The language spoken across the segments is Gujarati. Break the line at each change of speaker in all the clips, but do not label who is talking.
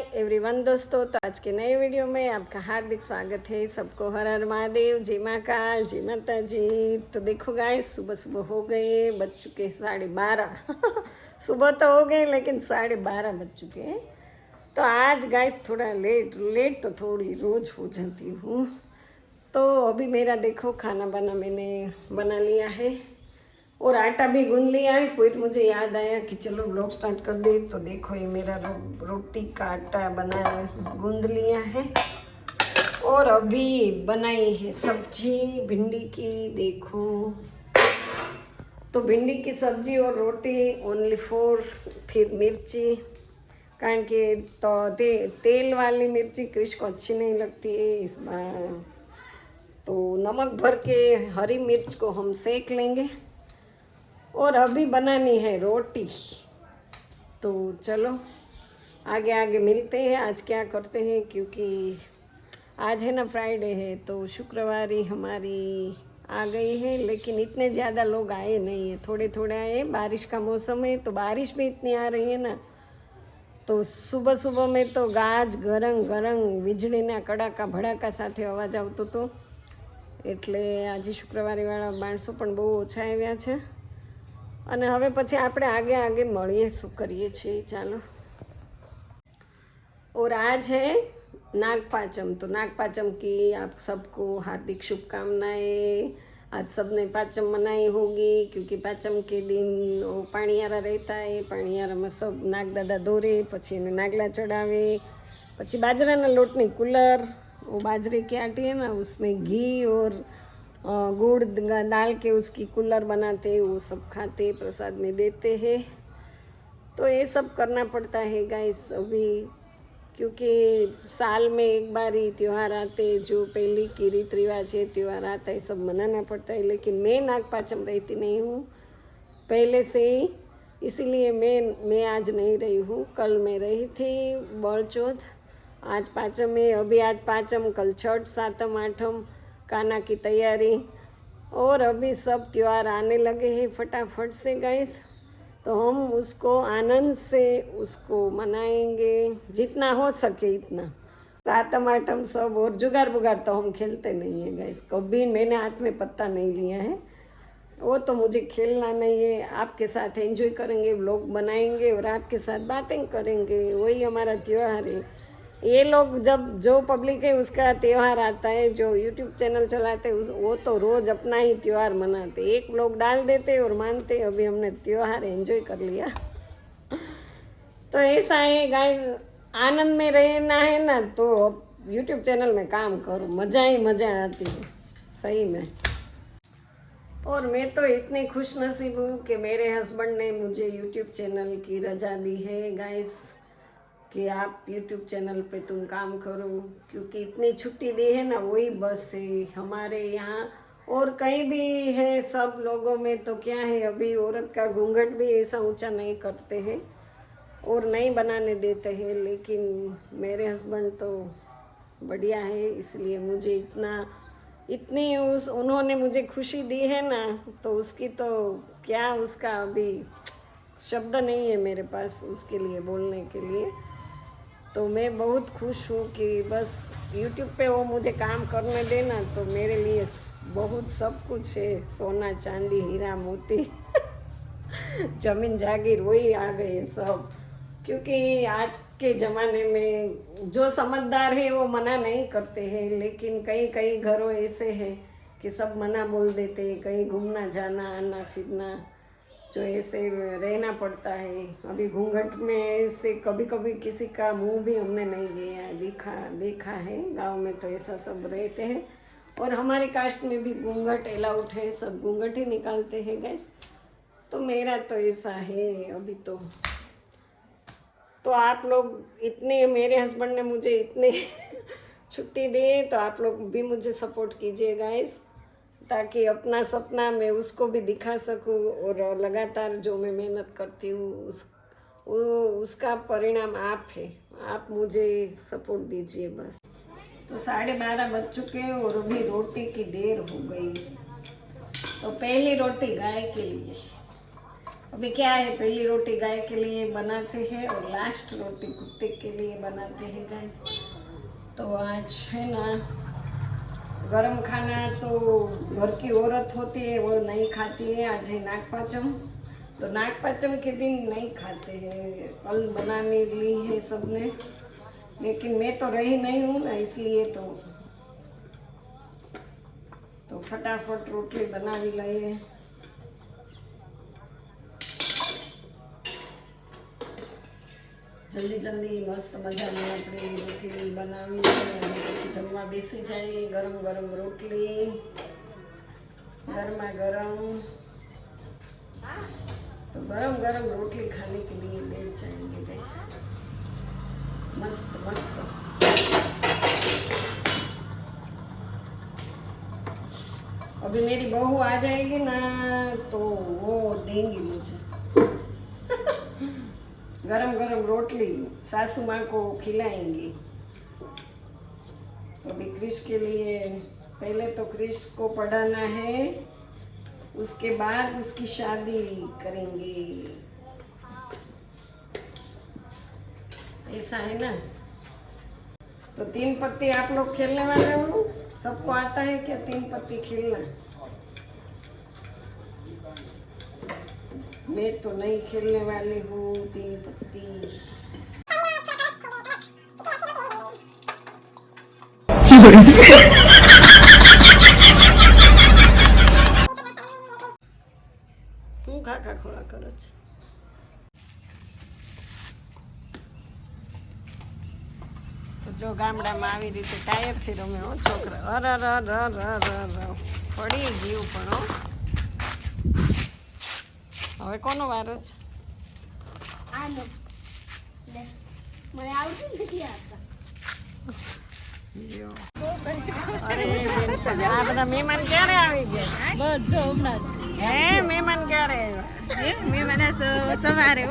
हाय एवरीवन दोस्तों तो आज के नए वीडियो में आपका हार्दिक स्वागत है। सबको हर हर महादेव, जय महाकाल जय माता जी। तो देखो गाइस सुबह सुबह हो गए, बज चुके साढ़े बारह। सुबह तो हो गए, लेकिन साढ़े बारह बज चुके हैं। तो आज गाइस थोड़ा लेट लेट तो थोड़ी रोज हो जाती हूँ। तो अभी मेरा देखो, खाना बना मैंने बना लिया है। और आटा भी गूंद लिया है फिर मुझे याद आया कि चलो ब्लॉग स्टार्ट कर दे। तो देखो ये मेरा रो, रोटी का आटा बना गूंद लिया है। और अभी बनाई है सब्ज़ी भिंडी की देखो। तो भिंडी की सब्ज़ी और रोटी ओनली फोर फिर मिर्ची। कारण कि तो ते, तेल वाली मिर्ची क्रिश को अच्छी नहीं लगती है इस बार। तो नमक भर के हरी मिर्च को हम सेक लेंगे। और अभी बनानी है रोटी तो चलो आगे आगे मिलते हैं आज क्या करते हैं क्योंकि आज है ना फ्राइडे है तो शुक्रवार ही हमारी आ गई है लेकिन इतने ज़्यादा लोग आए नहीं हैं थोड़े थोड़े आए बारिश का मौसम है तो बारिश भी इतनी आ रही है ना તો સુબહ સુબહ મેં તો ગાજ ગરંગ ગરંગ વીજળીના કડાકા ભડાકા સાથે અવાજ આવતો હતો એટલે આજે શુક્રવારેવાળા માણસો પણ બહુ ઓછા આવ્યા છે અને હવે પછી આપણે आगे आगे મળીએ શું કરીએ છીએ ચાલો और आज है नाग पाचम तो नाग पाचम की आप सबको हार्दिक शुभकामनाएं आज सबने पाचम मनाई होगी क्योंकि पाचम के दिन वो पाणियारा रहता है પાણીયારામાં સબ નાગદાદા દોરે પછી એને નાગલા ચડાવે પછી બાજરાના લોટની કુલર वो बाजरे की आटी है ना उसमें घी और अ, गुड़ डाल के उसकी कुल्लर बनाते, वो सब खाते, प्रसाद में देते हैं। तो ये सब करना पड़ता है गाइस अभी, क्योंकि साल में एक बार ही त्यौहार आते जो पहले की रीत रिवाज है, त्यौहार आता है, सब मनाना पड़ता है। लेकिन मैं नाग पाचम रहती नहीं हूँ, पहले से ही। इसीलिए मैं मैं आज नहीं रही हूँ, कल मैं रही थी बड़चौथ आज पाचम में अभी आज पाचम, कल छठ, सातम, आठम। काना की तैयारी। और अभी सब त्यौहार आने लगे हैं फटाफट से गाइस तो हम उसको आनंद से उसको मनाएँगे, जितना हो सके इतना। सातम, आठम सब और जुगार बुगार तो हम खेलते नहीं है गैस कभी मैंने हाथ में पत्ता नहीं लिया है। वो तो मुझे खेलना नहीं है। आपके साथ एंजॉय करेंगे व्लॉग बनाएँगे और आपके साथ बातें करेंगे। वही हमारा त्यौहार है। ये लोग जब, जो पब्लिक है उसका त्यौहार आता है, जो यूट्यूब चैनल चलाते उस, वो तो रोज़ अपना ही त्यौहार मनाते एक लोग डाल देते और मानते अभी हमने त्यौहार एंजॉय कर लिया। तो ऐसा है गाइस आनंद में रहना है ना तो यूट्यूब चैनल में काम करो। मज़ा ही मज़ा आती है। सही में। और मैं तो इतनी खुश नसीब हूँ कि मेरे हस्बैंड ने मुझे यूट्यूब चैनल की रजा दी है गाइस कि आप यूट्यूब चैनल पे तुम काम करो, क्योंकि इतनी छुट्टी दी है ना, वही बस है हमारे यहाँ। और कहीं भी है सब लोगों में तो क्या है, अभी औरत का घूंघट भी ऐसा ऊँचा नहीं करते हैं और नहीं बनाने देते हैं, लेकिन मेरे हस्बैंड तो बढ़िया है, इसलिए मुझे इतना, इतनी उस, उन्होंने मुझे खुशी दी है ना तो उसकी तो क्या उसका अभी शब्द नहीं है मेरे पास उसके लिए बोलने के लिए। तो मैं बहुत खुश हूँ कि बस यूट्यूब पे वो मुझे काम करने देना तो मेरे लिए बहुत सब कुछ है। सोना, चांदी, हीरा, मोती। ज़मीन, जागीर, वही आ गए सब। क्योंकि आज के ज़माने में जो समझदार है वो मना नहीं करते हैं, लेकिन कई कई घरों ऐसे हैं कि सब मना बोल देते हैं, कहीं घूमना, जाना, आना, फिरना। जो ऐसे रहना पड़ता है। अभी घूंघट में ऐसे कभी कभी किसी का मुँह भी हमने नहीं दिया देखा देखा है। गाँव में तो ऐसा सब रहते हैं। और हमारे कास्ट में भी घूंघट अलाउड है, सब घूंघट ही निकालते हैं गैस तो मेरा तो ऐसा है अभी तो। तो आप लोग इतने, मेरे हस्बैंड ने मुझे इतने छुट्टी दी तो आप लोग भी मुझे सपोर्ट कीजिए गाइस ताकि अपना सपना मैं उसको भी दिखा सकूँ और लगातार जो मैं मेहनत करती हूँ, उस, वो, उसका परिणाम आप है। आप मुझे सपोर्ट दीजिए बस। तो साढ़े बारह बज चुके हैं और अभी रोटी की देर हो गई। तो पहली रोटी गाय के लिए। अभी क्या है, पहली रोटी गाय के लिए बनाते हैं और लास्ट रोटी कुत्ते के लिए बनाते हैं गाय तो आज है ना गर्म खाना तो घर की औरत होती है वो नहीं खाती है आज है नागपाचम तो नागपाचम के दिन नहीं खाते हैं कल बनाने ली है सबने लेकिन मैं तो रही नहीं हूँ ना इसलिए तो तो फटाफट रोटी बना भी लाइए જલ્દી જલ્દી મસ્ત મજાની આપણે રોટલી બનાવી અને પછી જમવા બેસી જાય ગરમ ગરમ રોટલી ગરમા ગરમ તો ગરમ ગરમ रोटली खाने के लिए बैठ जाएंगे गाइस मस्त मस्त अभी मेरी बहू आ जाएगी ना तो वो देंगी मुझे गरम गरम रोटली, सासू माँ को खिलाएँगी। अभी क्रिश के लिए, पहले तो क्रिश को पढ़ाना है, उसके बाद उसकी शादी करेंगे। ऐसा है ना? तो तीन पत्ती आप लोग खेलने वाले हो? सबको आता है क्या तीन पत्ती खेलना? मैं तो नहीं खेलने वाली हूँ तीन पत्ती હું કાકા ખોળા કરો છે તો જો ગામડામાં આવી રીતે ટાયરથી રમે હો છોકરા અર અર અર અર અર અર અર. પડી ગયું પણ હો હવે કોનો વારો છે
આનો. લે. મને આવડતું નથી આવતા
લ્યો. અરે બેન તો આ બધા મહેમાન ક્યારે આવી ગયા?
બધો હમણાં
હે મહેમાન ક્યારે આવ્યા?
મેં મને સવારે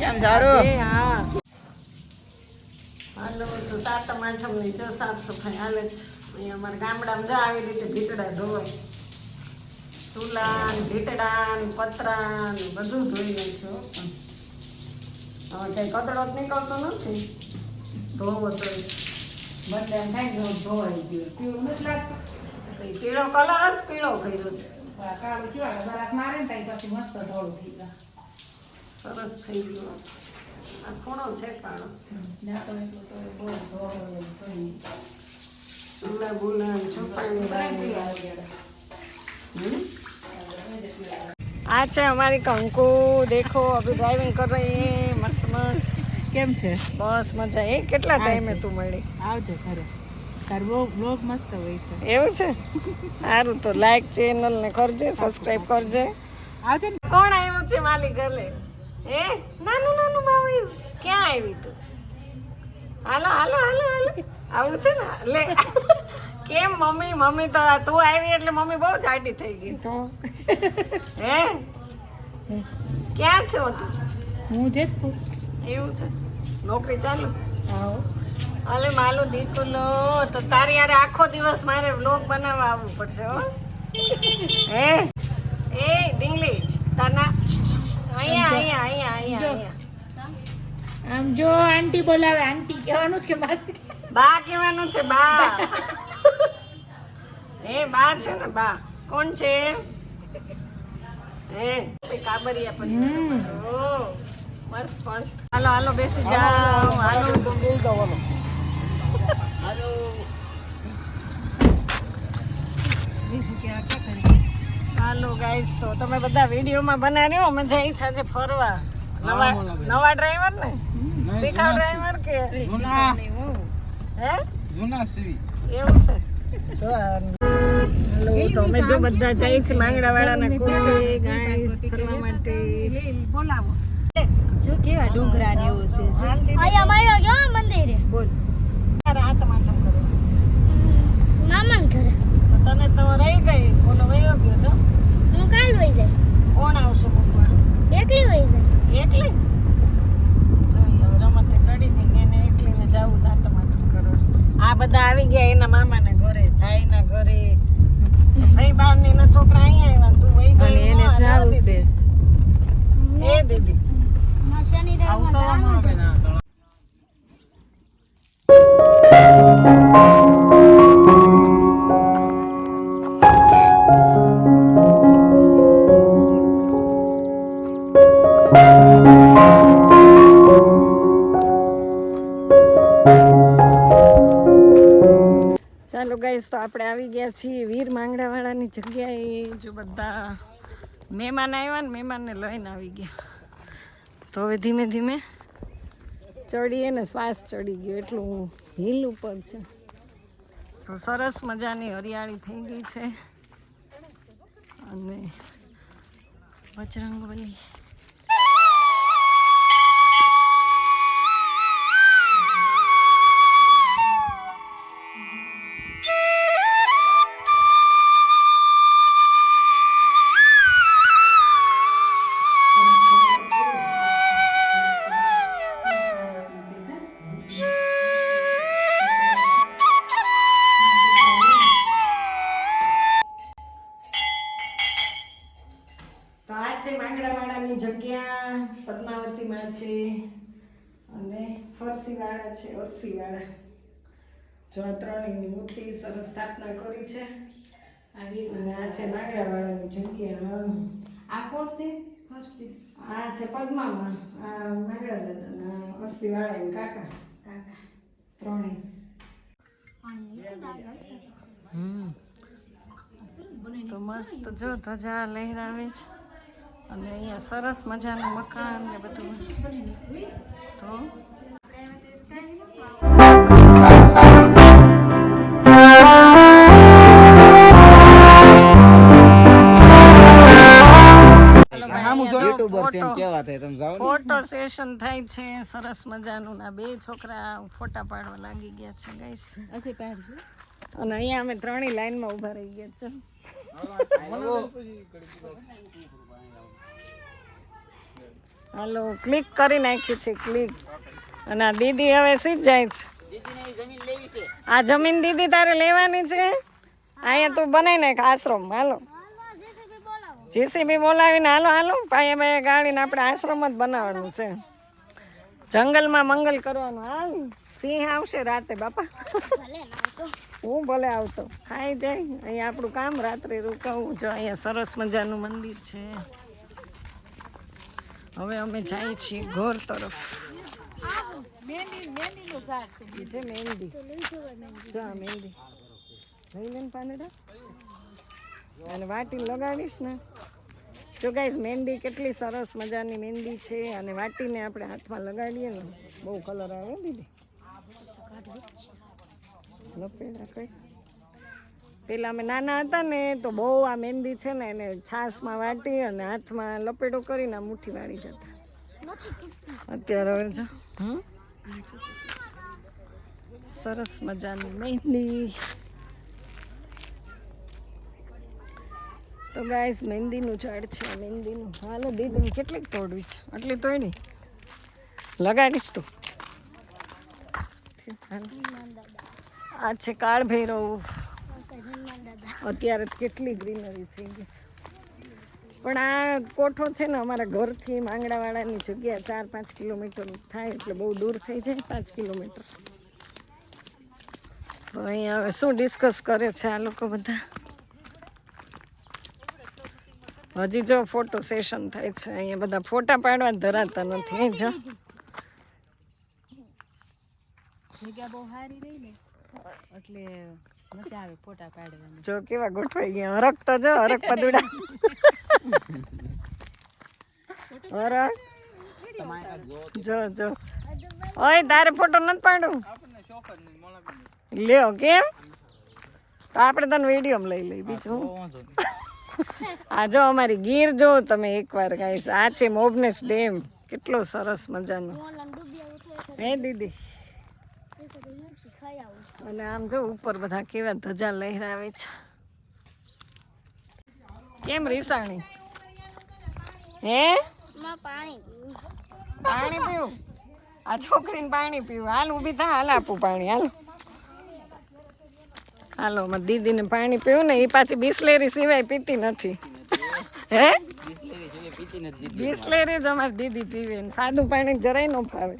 કેમ સારું? હા હાલો તો સાત આઠમની જો સાફ સફાઈ હાલે છે અહીંયા અમારા ગામડામાં જો આવી રીતે ભીતડા ધોવાય. ચૂલા ને પતરા બધું ધોઈ નાખ્યો હવે કઈ કચરો જ નીકળતો નથી. ધોવો તો
બધા થાય ધોવાઈ ગયો. પીળું નથી લાગતું?
પીળો કલર જ પીળો કર્યો છે.
આ કાળું આ બરાસ મારે ને ત્યાં પછી મસ્ત ધોળું થઈ જાય
સરસ થઈ ગયો. આ ખૂણો છે કાળો.
ના તો એટલું તો બહુ ધોળો
ચૂલા બુલા ને ચોપાણી આ છે અમારી કંકુ. દેખો અભી ડ્રાઇવિંગ કર રહી મસ્ત મસ્ત.
કેમ છે?
બસ મજા. એ કેટલા ટાઈમે તું મળી?
આવજે ઘરે. તાર બ્લોગ મસ્ત હોય છે.
એવું છે? સારું તો લાઈક ચેનલ ને કરજે સબસ્ક્રાઇબ કરજે.
આવજે
કોણ આવ્યું છે માલી ઘરે એ નાનું નાનું બાવ ક્યાં આવી તું? હાલો હાલો હાલો હાલો. આવું છે ને? લે. કેમ મમ્મી? મમ્મી તો તું આવી એટલે મમ્મી બહુ જાડી થઈ ગઈ.
તો?
હે? ક્યાં છો તું?
હું જેતપુર.
એવું છે? નોકરી ચાલુ?
આવો.
અલે માલું દીકુલો તો તારી યારે આખો દિવસ મારે વ્લોગ બનાવવા આવવું પડશે હો. હે? એ ડીંગલી તારના અહીંયા અહીંયા અહીંયા અહીંયા.
આમ જો આંટી બોલાવે. આંટી કહેવાનું જ કે પાસે
બા કહેવાનું છે બા. એ બા છે ને બા. કોણ છે? હે એ કાબરિયા પર મસ્ત મસ્ત. હાલો હાલો બેસી જાઓ. હાલો. હાલો ગાઈસ તો તમે બધા વિડીયોમાં બનાવ્યો? મજા આવી છે આજે ફરવા. નવા નવા ડ્રાઈવર ને? શીખાવ ડ્રાઈવર કે? હે? એવું છે. હેલો તો અમે જો બધા જાય છે માંગડા વાળાના કોલે ગાઈસ ફરવા માટે. બોલાવો.
જો કેવા ડુંગરા ને એવું છે
અહીંયા અમારે ગયા મંદિરે.
બોલ. રાત આતમ કરો
મામા ઘરે.
તો તને તો રહી ગઈ ઓલો વયો ગયો જો
હું કાલ વઈ જાય.
કોણ આવશે બપોર
એકલી વઈ જાય.
એકલી? રમતે ચડી ગઈ એને એકલીને જાવું સાતમ આઠમ કરવા આ બધા આવી ગયા એના મામાના ઘરે તાઈના ઘરે. ભાઈ બાર ને એના છોકરા અહીંયા આવ્યા તું વહી
અને એને જાવું છે.
એ દીદી.
શનિ રવિમાં જવાનું છે.
બધા મહેમાન આવ્યા ને મહેમાનને લઈને આવી ગયા. તો હવે ધીમે ધીમે ચડીએ ને શ્વાસ ચડી ગયો, એટલું હિલ ઉપર છે. તો સરસ મજાની હરિયાળી થઈ ગઈ છે. અને બજરંગબલી. છે અરસીવાળા જો આ ત્રણેયની મૂર્તિ સરસ સ્થાપના કરી છે. આવી અને આ છે નાગરાવાળાની જગ્યા.
આ કોણ છે? હરસી
આ છે પદ્મામાં. આ નાગરા દાદા અરસીવાળા એમ કાકા. કાકા. ત્રણેય. તો મસ્ત જો ધજા લહેરાવે છે. અને અહીંયા સરસ મજાનું મકાન ને બધું. તો
યુટ્યુબર છે એમ કેવા થાય તમે જાઓ
ફોટો સેશન થાય છે સરસ મજાનું. ના બે છોકરા ફોટા પાડવા લાગી ગયા છે ગાઈસ
હજી પાડજો.
અને અહીંયા અમે ત્રણેય લાઈનમાં ઊભા રહી ગયા છે. હાલો. ક્લિક કરી નાખી છે ક્લિક. અને આ દીદી હવે સી જાય છે. આ જમીન દીદી તારે લેવાની છે? અહીંયા તું બનાવી નાખ આશ્રમ હાલો. જેસીબી બોલાવીને હાલો હાલો. પાયે પાયે ગાડીને આપણે આશ્રમ જ બનાવવાનું છે. જંગલમાં મંગલ કરવાનું. હાલ સિંહ આવશે રાતે બાપા. હું ભલે આવતો. ખાઈ જાય. અહીંયા આપણું કામ રાત્રે રોકાવું. જો અહીંયા સરસ મજાનું મંદિર છે. હવે અમે જઈએ છીએ ઘોર તરફ.
મહેંદી
અને વાટી લગાડીશ ને. જો ગાઈશ મહેંદી કેટલી સરસ મજાની મહેંદી છે અને વાટીને આપણે હાથમાં લગાડીએ ને. બહુ કલર આવે દીદી. લપેડા કઈ. પેલા અમે નાના હતા ને, તો બહુ આ મહેંદી છે ને, એને છાશમાં વાટી અને હાથમાં લપેટો કરીને મુઠ્ઠી વાળી જતા. અત્યારે હવે જો સરસ મજાની મહેંદી. તો ગાઈસ મહેંદીનું ઝાડ છે, મહેંદીનું. હાલો, દીદીને કેટલીક તોડવી છે. આટલી તોડી લગાડીશ તું. આ છે કાળ ભૈરવ અત્યારે કેટલી ગ્રીનરી થઈ ગઈ છે. પણ આ કોઠો છે ને અમારા ઘરથી માંગડાવાળાની જગ્યા ચાર, પાંચ કિલોમીટર થાય એટલે બહુ દૂર થઈ જાય, પાંચ કિલોમીટર. તો અહીંયા હવે શું ડિસ્કસ કરે છે આ લોકો બધા? હજી જો ફોટો સેશન થાય છે અહીંયા બધા ફોટા પાડવા ધરાતા નથી જો.
જગ્યા બહુ સારી રહી ને એટલે મજા આવે ફોટા પાડવાની.
જો કેવા ગોઠવાઈ ગયા હરક તો જો હરક પદુડા. હરક જો જો. ઓય તારે ફોટો નથી પાડું લ્યો કેમ? તો આપણે તને વીડિયો લઈ લઈ બીજું? આ જો અમારી ગીર જો તમે એકવાર ગાઈસ આ છે મોબનેસ ડેમ. કેટલો સરસ મજાનો. હે દીદી. અને આમ જો ઉપર બધા કેવા ધજા લહેરાવે છે. કેમ રીસાણી? હે?
પાણી પીવું?
આ છોકરીને પાણી પીવું. હાલ ઊભી થા, હાલ આપું પાણી. હાલ. હાલો, મારી દીદીને પાણી પીવું ને એ પાછી બિસ્લેરી સિવાય પીતી નથી. હે?
બિસ્લેરી
જ અમારી દીદી પીવે સાદું પાણી જરાય ન ફાવે.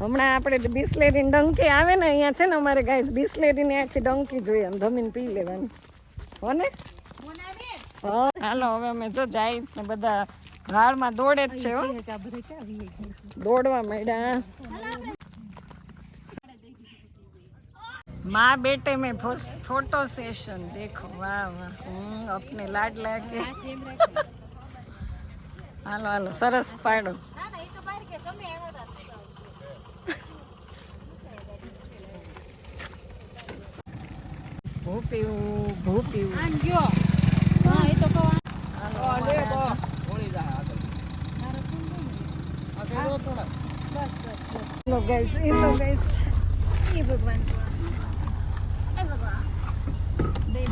હમણાં આપણે બિસ્લેરીની ડંકી આવે ને, અહીંયા છે ને અમારે ગાય બિસ્લેરીની આખી ડંકી જોઈએ એમ જમીન પી લેવાની. હો ને? હાલો, હવે અમે જો જાય ને બધા વાળમાં દોડે જ છે દોડવા માંડ્યા माँ बेटे में फो- फोटो सेशन देखो वाह वाह हम्म, अपने लाडला के હાલો હાલો સરસ પાડો ભૂપ્યું ભૂપ્યું
આમ ગયો હા એ તો કહું
હાલો અમારા
થોડી જા આગળ આગળ થોડા
લો ગાઈસ એ લો ગાઈસ
એ ભગવાન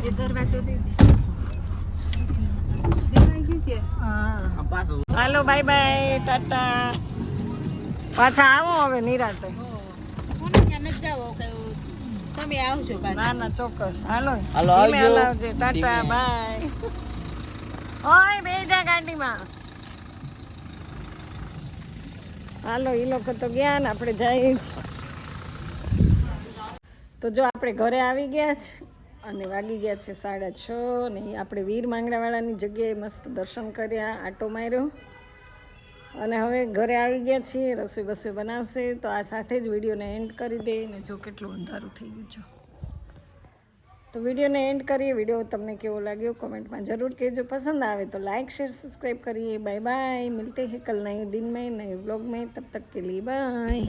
દે દરવાજો
હાલો બાય બાય ટાટા. પાછા આવો હવે નિરાતે.
તમે
ના ના ચોક્કસ. હાલો
હાલો, આવજો.
ટાટા બાય ઓય બે જા ગાડીમાં. હાલો એ લોકો તો ગયા ને આપણે જઈએ જ. તો જો આપણે ઘરે આવી ગયા છે. અને વાગી ગયા છે સાડા છ ને આપણે વીર માંગડાવાળાની જગ્યાએ મસ્ત દર્શન કર્યા, આટો માર્યો. અને હવે ઘરે આવી ગયા છીએ, રસોઈ બસોઈ બનાવશે, તો આ સાથે જ વિડીયોને એન્ડ કરી દે ને જો કેટલું અંધારું થઈ ગયું છે. તો વિડીયોને એન્ડ કરીએ, વીડિયો તમને કેવો લાગ્યો કોમેન્ટમાં જરૂર કહેજો. પસંદ આવે તો લાઇક શેર, સબસ્ક્રાઈબ કરીએ. બાય બાય, મિલતે હે કલ નહીં दिन में નએ વ્લોગ મેં, તબ તક કે લીએ બાય.